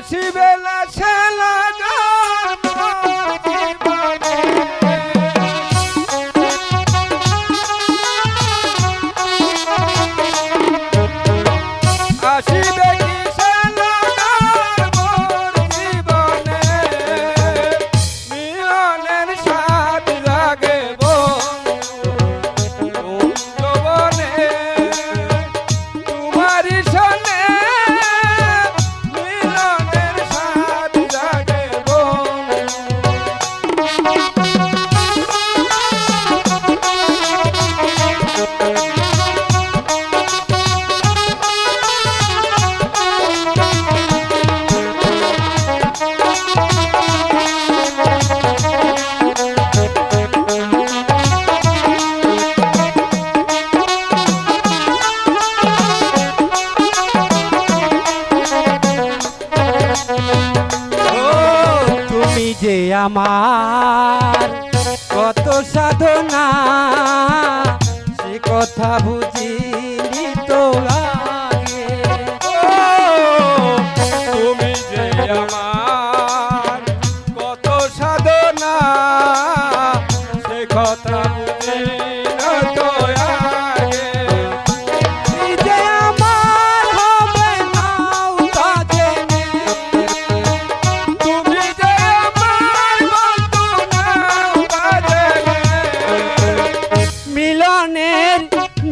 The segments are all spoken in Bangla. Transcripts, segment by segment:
আসিবে না সে আমার কত সাধনা সে কথা বুঝে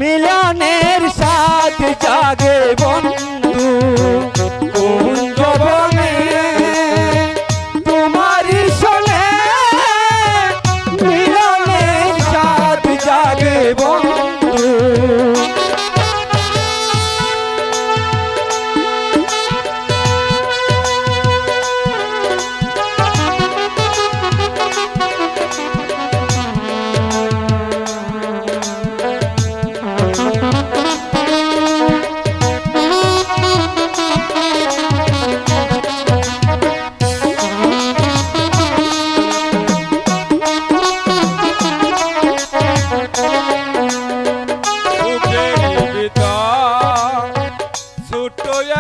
মিলনের সাথ জাগে বন্ধু মিলনের সাথ জাগে বন্ধু।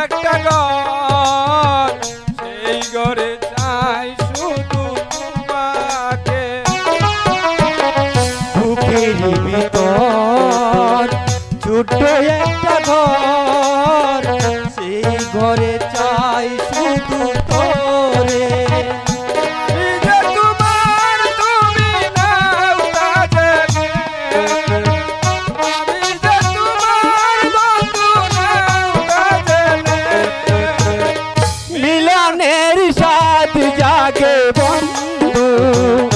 একটা ঘর। সেই ঘরে চাই শুধু তোমাকে। বুকের ভিতর ছোট এক ಮಾಡೋ